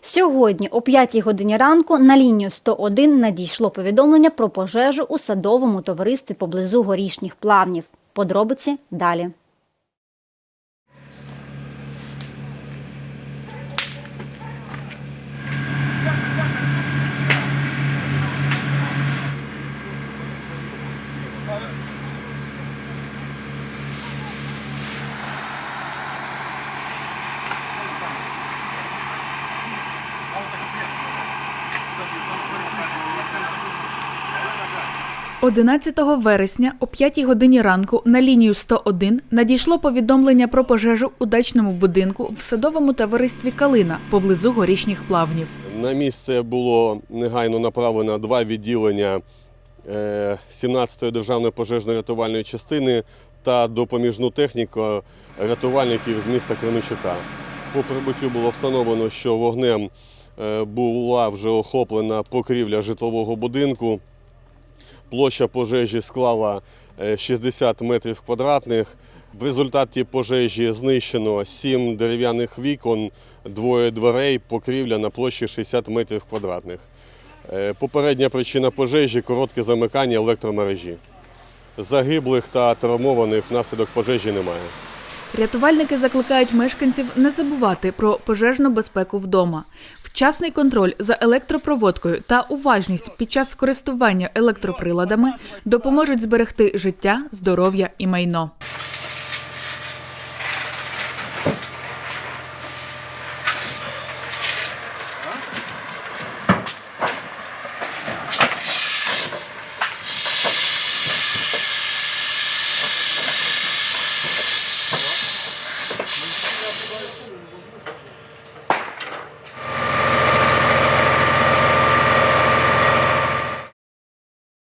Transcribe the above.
Сьогодні о 5 годині ранку на лінію 101 надійшло повідомлення про пожежу у садовому товаристві поблизу горішніх плавнів. Подробиці далі. – 11 вересня о 5 годині ранку на лінію 101 надійшло повідомлення про пожежу у дачному будинку в садовому товаристві Калина поблизу горішніх плавнів. На місце було негайно направлено два відділення е, 17-ї державної пожежно-рятувальної частини та допоміжну техніку рятувальників з міста Кременчука. По прибуттю було встановлено, що вогнем е, була вже охоплена покрівля житлового будинку. Площа пожежі склала е, 60 метрів квадратних. В результаті пожежі знищено 7 дерев'яних вікон, двоє дверей, покрівля на площі 60 метрів квадратних. Е, Попередня причина пожежі коротке замикання електромережі. Загиблих та травмованих внаслідок пожежі немає. Рятувальники закликають мешканців не забувати про пожежну безпеку вдома. Вчасний контроль за електропроводкою та уважність під час користування електроприладами допоможуть зберегти життя, здоров'я і майно.